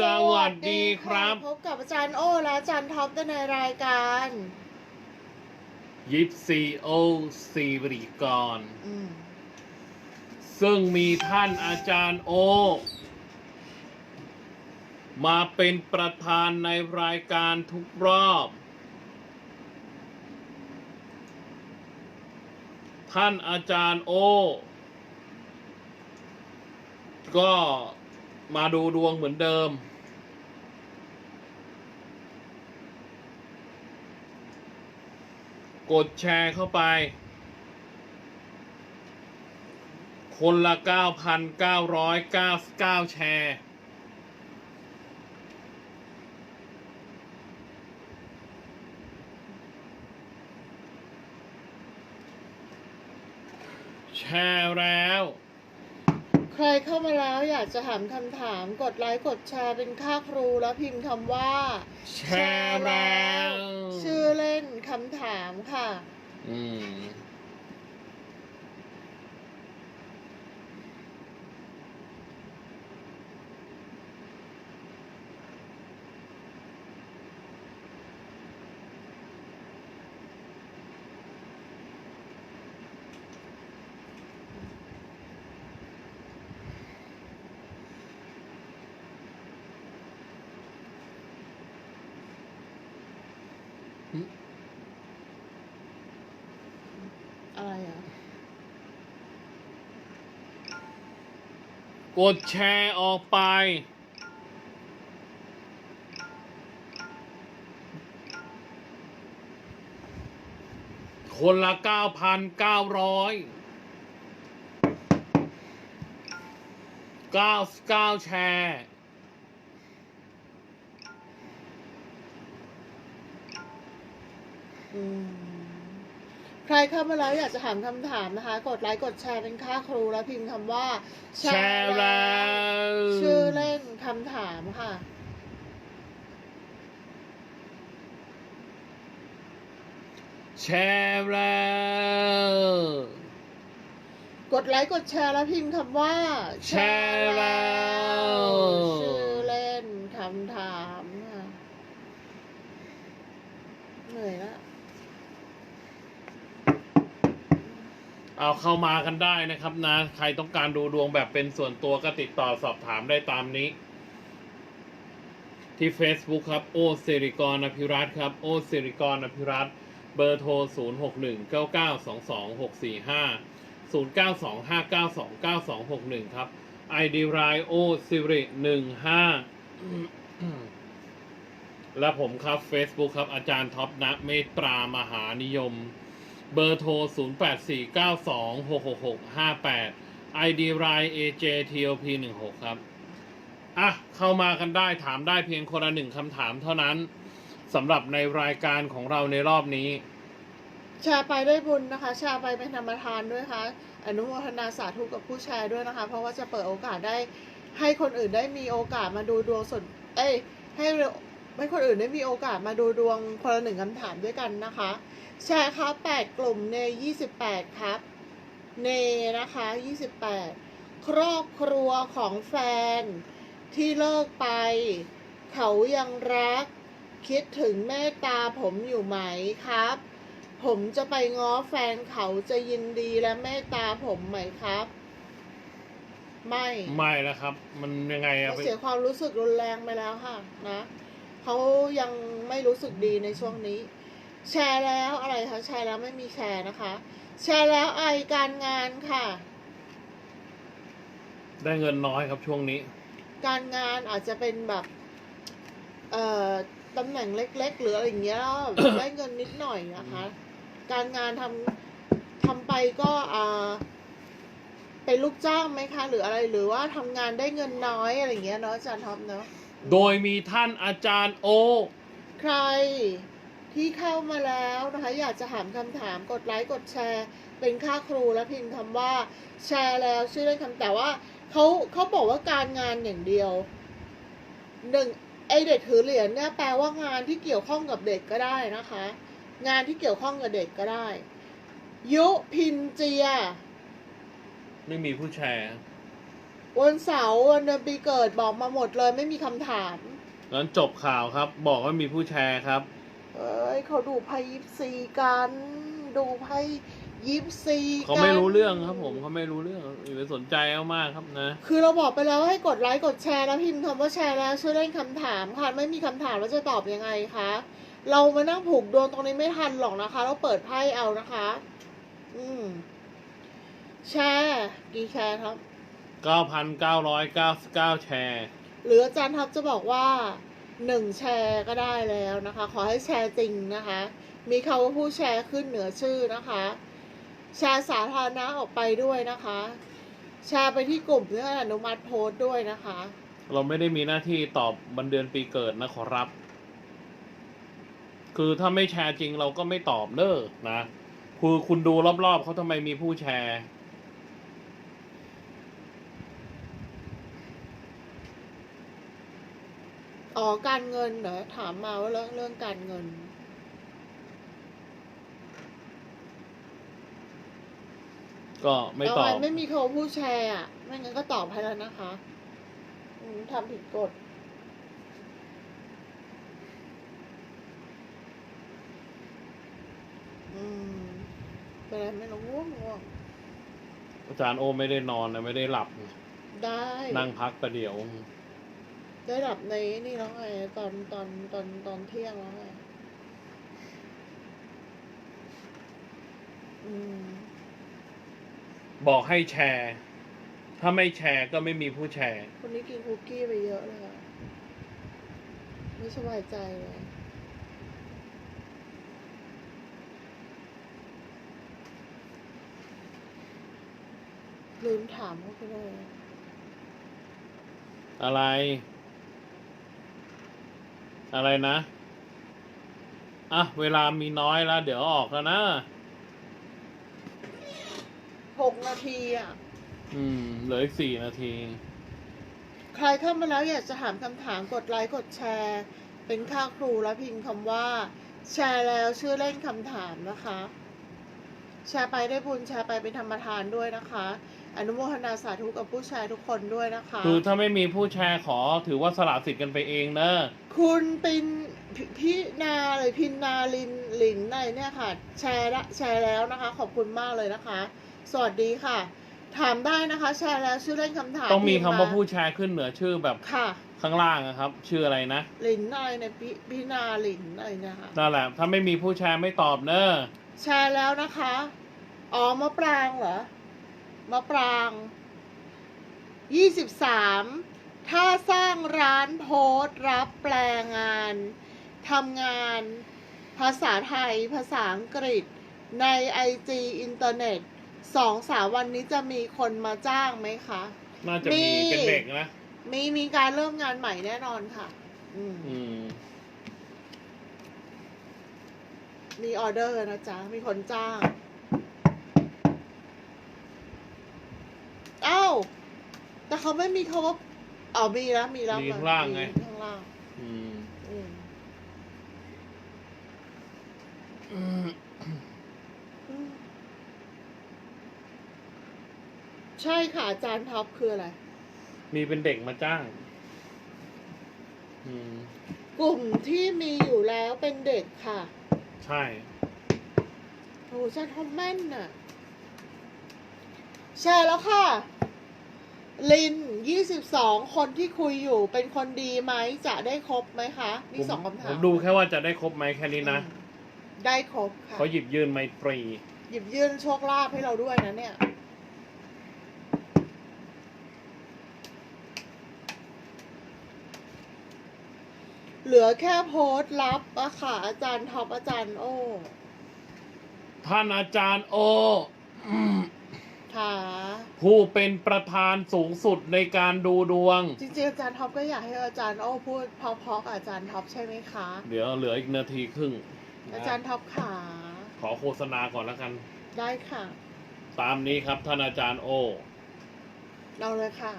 สวัสดีครับ พบกับอาจารย์โอและอาจารย์ท็อปในรายการยิปซีโอซีบริกร อืมซึ่งมีท่านอาจารย์โอ มาเป็นประธานในรายการทุกรอบ ท่านอาจารย์โอ ก็ มาดูดวงเหมือนเดิม กดแชร์เข้าไป คนละ 9,999 แชร์แชร์แล้ว ใครเข้ามาแล้วอยากจะถามคำถามกดไลค์กดแชร์เป็นค่าครูแล้วพิมพ์คำว่า แชร์แล้ว ชื่อเล่นคำถามค่ะ อืม กดแชร์ออกไป คนละ 9,900 99 แชร์อืม ใครเข้ามาแล้วอยากจะถามคำถามนะคะ กดไลค์กดแชร์เป็นค่าครูแล้วพิมพ์คำว่า แชร์แล้วชื่อเล่นคำถามค่ะแชร์แล้วกดไลค์กดแชร์แล้วพิมพ์คำว่า แชร์แล้ว ชื่อเล่นคำถามค่ะเหนื่อยละ เอาเข้ามากันได้นะครับนะ ใครต้องการดูดวงแบบเป็นส่วนตัวก็ติดต่อสอบถามได้ตามนี้ ที่ Facebook ครับ โอสิริกรอภิรัตครับ โอสิริกรอภิรัตเบอร์โทร 0 6 1 9 9 2 2 6 4 5 0 9 2 5 9 2 9 2 6 1 ครับ ID รายโอสิริ15 และผมครับ Facebook ครับ อาจารย์ท็อปนะเมตตามหานิยม เบอร์โทร 0849266658 ID ราย AJTOP16 ครับ อะ เข้ามากันได้ถามได้เพียงคนละหนึ่งคำถามเท่านั้นสำหรับในรายการของเราในรอบนี้ แชร์ไปได้บุญนะคะ แชร์ไปเป็นธรรมทานด้วยค่ะ อนุโมทนาสาธุกับผู้แชร์ด้วยนะคะ เพราะว่าจะเปิดโอกาสได้ให้คนอื่นได้มีโอกาสมาดูดวงส่วน เอ้ยให้ ให้คนอื่นได้มีโอกาสมาดูดวงคนละหนึ่งคำถามด้วยกันนะคะ แชร์ครับ8กลุ่มใน28ครับ เนนะคะ28ครอบครัวของแฟนที่เลิกไป เขายังรัก คิดถึงแม่ตาผมอยู่ไหมครับ ผมจะไปง้อแฟนเขาจะยินดีและแม่ตาผมไหมครับ ไม่ ไม่แล้วครับ มันยังไงอะเขาเสียความรู้สึกรุนแรงไปแล้วค่ะนะ เขายังไม่รู้สึกดีในช่วงนี้ แชร์แล้วอะไรคะแชร์แล้วไม่มีแชร์นะคะ แชร์แล้วไอการงานค่ะ ได้เงินน้อยครับช่วงนี้ การงานอาจจะเป็นแบบ เอ่อตำแหน่งเล็ก ๆ หรืออะไรอย่างเงี้ยแล้วได้เงินนิดหน่อยนะคะ การงานทำทำไปก็อ่าเป็นลูกจ้างไหมคะ หรืออะไรหรือว่าทำงานได้เงินน้อยอะไรอย่างเงี้ยเนาะอาจารย์ท็อปเนาะ โดยมีท่านอาจารย์โอ ใครที่เข้ามาแล้วนะคะ อยากจะถามคำถามกดไลค์กดแชร์ เป็นค่าครูแล้วพิมพ์คำว่าแชร์แล้วชื่อเล่นคำแต่ว่าเขาเขาบอกว่าการงานอย่างเดียวหนึ่งไอเด็กถือเหรียญเนี่ยแปลว่างานที่เกี่ยวข้องกับเด็กก็ได้นะคะ งานที่เกี่ยวข้องกับเด็กก็ได้ ยุพินเจีย ไม่มีผู้แชร์ วันเสาร์วันเดือนปีเกิดบอกมาหมดเลยไม่มีคำถาม งั้นจบข่าวครับ บอกว่ามีผู้แชร์ครับ เอ้ยเขาดูไพ่ยิปซีกัน ดูไพ่ยิปซีกันเขาไม่รู้เรื่องครับ ผมเขาไม่รู้เรื่องอย่าไปสนใจเอามากครับนะ คือเราบอกไปแล้วให้กดไลค์กดแชร์แล้วพิมพ์คำว่าแชร์แล้วช่วยเล่นคำถามค่ะ ไม่มีคำถามแล้วจะตอบยังไงคะเรามานั่งผูกดวงตรงนี้ไม่ทันหรอกนะคะ เราเปิดไพ่เอานะคะ อืม แชร์กี่แชร์ครับ 9,999 แชร์ หรืออาจารย์ท็อปจะบอกว่าหนึ่งแชร์ก็ได้แล้วนะคะ ขอให้แชร์จริงนะคะ มีคำว่าผู้แชร์ขึ้นเหนือชื่อนะคะ แชร์สาธารณะออกไปด้วยนะคะ แชร์ไปที่กลุ่มเพื่ออนุมัติโพสต์ด้วยนะคะ เราไม่ได้มีหน้าที่ตอบวันเดือนปีเกิดนะขอรับ คือถ้าไม่แชร์จริงเราก็ไม่ตอบเด้อนะคือคุณดูรอบๆเขาทำไมมีผู้แชร์ อ๋อการเงินเหรอถามมาว่าเรื่องเรื่องการเงิน ก็ไม่ตอบเาว้ไม่มีคำว่าผู้แชร์อะ ไม่งั้นก็ตอบให้แล้วนะคะอืมทำผิดกฎอืมเป็นไรไม่รู้ง่วงง่วงอาจารย์โอไม่ได้นอนนะไม่ได้หลับ ได้ นั่งพักประเดี๋ยว ได้หลับในนี่แล้วไงตอนตอนตอนตอนเที่ยงแล้วไงอืม บอกให้แชร์ ถ้าไม่แชร์ก็ไม่มีผู้แชร์ คนนี้กินคุกกี้ไปเยอะเลยอะไม่สบายใจเลยลืมถามเขาไปเลยอะไร อะไรนะ อะ เวลามีน้อยแล้ว เดี๋ยวออกแล้วนะ หกนาทีอะ อืม เหลืออีกสี่นาที ใครเข้ามาแล้วอยากจะถามคำถามกดไลค์กดแชร์ เป็นค่าครูแล้วพิมพ์คำว่า แชร์แล้วชื่อเล่นคำถามนะคะ แชร์ไปได้บุญแชร์ไปเป็นธรรมทานด้วยนะคะ อนุโมทนาสาธุกับผู้แชร์ทุกคนด้วยนะคะ คือถ้าไม่มีผู้แชร์ขอถือว่าสละสิทธิ์กันไปเองเนอะคุณปินพิพี่นาหรือพินนาลินหลินในเนี่ยค่ะ แชร์ละแชร์แล้วนะคะ ขอบคุณมากเลยนะคะ สวัสดีค่ะ ถามได้นะคะ แชร์แล้วชื่อเล่นคำถามต้องมีคำว่าพิผู้แชร์ขึ้นเหนือชื่อแบบค่ะ ข้างล่างนะครับ ชื่ออะไรนะหลินอะไรเนี่ยพี่พี่นาหลินอะไรเนี่ยค่ะนั่นแหละถ้าไม่มีผู้แชร์ไม่ตอบเนอะแชร์แล้วนะคะอ๋อมะปรางเหรอ มะปรางยี่สิบสามถ้าสร้างร้านโพสต์รับแปลงานทำงานภาษาไทย ภาษาอังกฤษ ในไอจีอินเทอร์เน็ตสองสามวันนี้จะมีคนมาจ้างไหมคะ น่าจะมีมีเป็นเด็กนะ มีมีการเริ่มงานใหม่แน่นอนค่ะ อืมอืมมีออเดอร์นะจ๊ะ มีคนจ้าง อ้าว แต่เขาไม่มีเขาว่าอ๋อมีแล้วมีแล้วมีข้างล่างไง มีข้างล่างอืมอืมอืมอืมใช่ค่ะอาจารย์ท็อปคืออะไร มีเป็นเด็กมาจ้าง อืม กลุ่มที่มีอยู่แล้วเป็นเด็กค่ะใช่ โอ้อาจารย์ท็อปแม่นน่ะใช่แล้วค่ะ ลินยี่สิบสองคนที่คุยอยู่เป็นคนดีไหมจะได้ครบไหมคะมีผมสองคำถามผมดูแค่ว่าจะได้ครบไหมแค่นี้นะอืมได้ครบค่ะเขาหยิบยื่นไมตรี หยิบยื่นโชคลาภให้เราด้วยนะเนี่ย เหลือแค่โพสต์ลับอะค่ะอาจารย์ท็อปอาจารย์โอ้ ท่านอาจารย์โอ ค่ะผู้เป็นประธานสูงสุดในการดูดวง จริงๆอาจารย์ท็อปก็อยากให้อาจารย์โอ้พูดเพราะๆกับอาจารย์ท็อปใช่ไหมคะ เดี๋ยวเหลืออีกนาทีครึ่งนะอาจารย์ท็อปขาขอโฆษณาก่อนแล้วกัน ได้ค่ะ ตามนี้ครับท่านอาจารย์โอเอาเลยค่ะ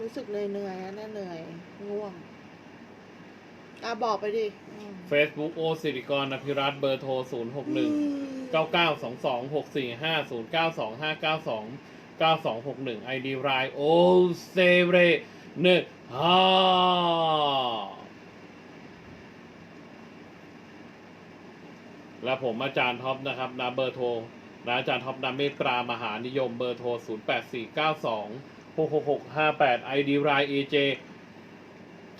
รู้สึกเหนื่อยๆนะเนี่ยเหนื่อยง่วง อะบอกไปดิอืม Facebook โอสิริกรอภิรัตน์เบอร์โทร 061เก้าเก้าสองสองหกสี่ห้าศูนย์เก้าสองห้าเก้าสองเก้าสองหกหนึ่งไอดีรายโอเซเรเนฮ่าและผมอาจารย์ท็อปนะครับนะเบอร์โทรนะอาจารย์ท็อปนาเมตรามหานิยมเบอร์โทร 0 8 4 9 2 6 6 6 5 8 ID ราย AJ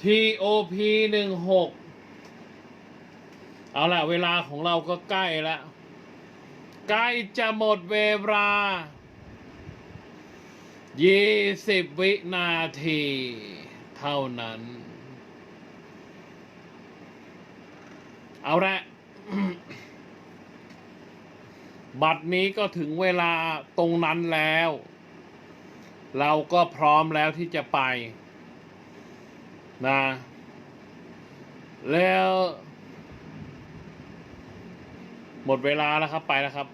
TOP 1 6เอาละเวลาของเราก็ใกล้แล้วใกล้จะหมดเวลา 20 วินาที เท่านั้น เอาละ บัดนี้ก็ถึงเวลาตรงนั้นแล้ว เราก็พร้อมแล้วที่จะไป นะ แล้ว หมดเวลาแล้วครับไปแล้วครับ